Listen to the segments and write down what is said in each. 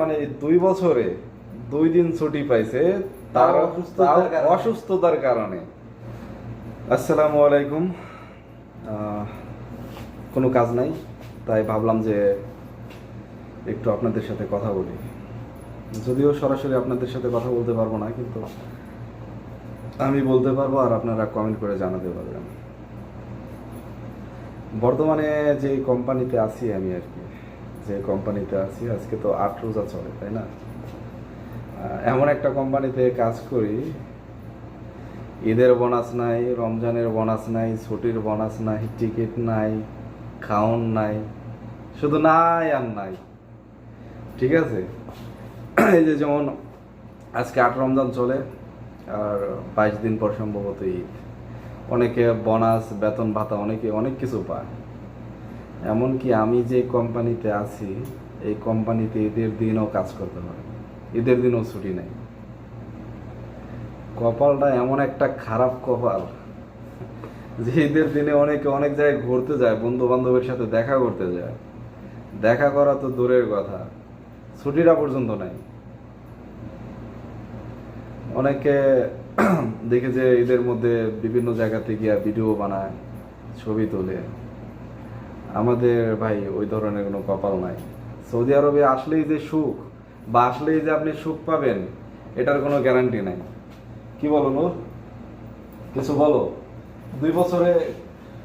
মানে দুই বছরে দুই দিন ছুটি পাইছে তার অসুস্থতার কারণে। আসসালামু আলাইকুম। কোনো কাজ নাই তাই ভাবলাম যে একটু আপনাদের সাথে কথা বলি। যদিও সরাসরি আপনাদের সাথে কথা বলতে পারব না কিন্তু আমি বলতে পারব আর আপনারা কমেন্ট করে জানাতে পারবেন। বর্তমানে যে কোম্পানিতে আছি আমি আর কি। যে কোম্পানিতে আছি, আজকে তো আট রোজা চলে, তাই না? এমন একটা কোম্পানিতে কাজ করি, ঈদের বোনাস নাই, রমজানের বোনাস নাই, ছুটির বোনাস নাই, টিকিট নাই, খাওন নাই, শুধু নাই আর নাই। ঠিক আছে? এই যে যেমন আজকে আট রমজান চলে, আর বাইশ দিন পর সম্ভবত ঈদ। অনেকে বোনাস, বেতন ভাতা, অনেকে অনেক কিছু পায়। এমনকি আমি যে কোম্পানিতে আছি, এই কোম্পানিতে ঈদের দিনও কাজ করতে হয়। ঈদের দিনও ছুটি নেই। কপালটা এমন একটা খারাপ কপাল যে ঈদের দিনে অনেকে অনেক জায়গায় ঘুরতে যায় বন্ধু বান্ধবের সাথে দেখা করতে যায়। দেখা করা তো দূরের কথা। ছুটিটা পর্যন্ত নাই। অনেকে দেখে যে ঈদের মধ্যে বিভিন্ন জায়গাতে গিয়া ভিডিও বানায়, ছবি তোলে। আমাদের ভাই ওই ধরনের কোনো কপাল নাই। সৌদি আরবে আসলেই যে সুখ বা আসলেই যে আপনি সুখ পাবেন এটার কোনো গ্যারান্টি নাই। কি বলো নূর? কিছু বলো? দুই বছরে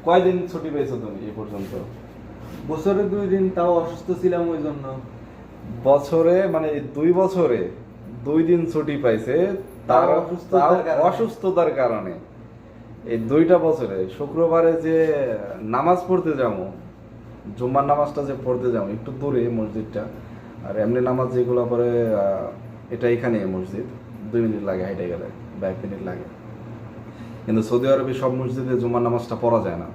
কয়দিন ছুটি পেয়েছ তুমি এ পর্যন্ত? বছরে দুই দিন তাও অসুস্থ ছিলাম ওই জন্য। বছরে মানে দুই বছরে দুই দিন ছুটি পাইছে তার অসুস্থতার কারণে। এই দুইটা বছরে শুক্রবারে যে নামাজ পড়তে যাব জুম্মার নামাজটা যে পড়তে যাব একটু দূরে মসজিদটা, আর এমনি নামাজ যেগুলো পরে এটা এখানে মসজিদ, দুই মিনিট লাগে হাইটে গেলে বা এক মিনিট লাগে। কিন্তু সৌদি আরবে সব মসজিদে জুম্মার নামাজটা পড়া যায় না।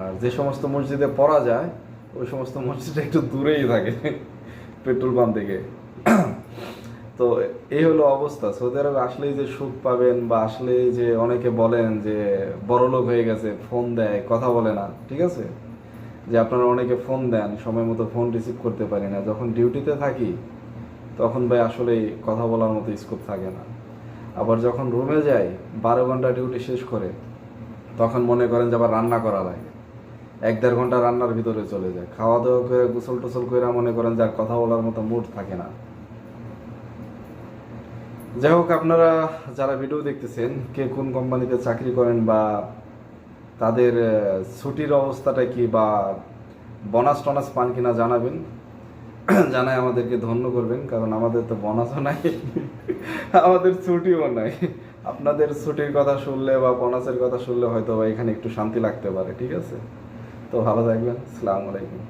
আর যে সমস্ত মসজিদে পড়া যায়, ওই সমস্ত মসজিদটা একটু দূরেই থাকে, পেট্রোল পাম্প থেকে তো এই হলো অবস্থা। সৌদি আরবে আসলেই যে সুখ পাবেন বা আসলেই যে অনেকে বলেন যে বড় লোক হয়ে গেছে, ফোন দেয়, কথা বলে না, ঠিক আছে? যে আপনারা অনেকে ফোন দেন, সময় মতো ফোন রিসিভ করতে পারি না। যখন ডিউটিতে থাকি, তখন ভাই আসলেই কথা বলার মতো স্কোপ থাকে না। আবার যখন রুমে যাই, বারো ঘণ্টা ডিউটি শেষ করে, তখন মনে করেন যে আবার রান্না করা লাগে। এক দেড় ঘণ্টা রান্নার ভিতরে চলে যায়। খাওয়া দাওয়া করে, গোসল টোসল করে মনে করেন যে আর কথা বলার মতো মুড থাকে না। যাই হোক, আপনারা যারা ভিডিও দেখতেছেন, কে কোন কোম্পানিতে চাকরি করেন বা তাদের ছুটির অবস্থাটা কি বা বোনাস টনাস পান কিনা জানাবেন। জানায় আমাদেরকে ধন্য করবেন, কারণ আমাদের তো বোনাসও নাই, আমাদের ছুটিও নাই। আপনাদের ছুটির কথা শুনলে বা বোনাসের কথা শুনলে হয়তো এখানে একটু শান্তি লাগতে পারে, ঠিক আছে? তো ভালো থাকবেন আসসালামু আলাইকুম।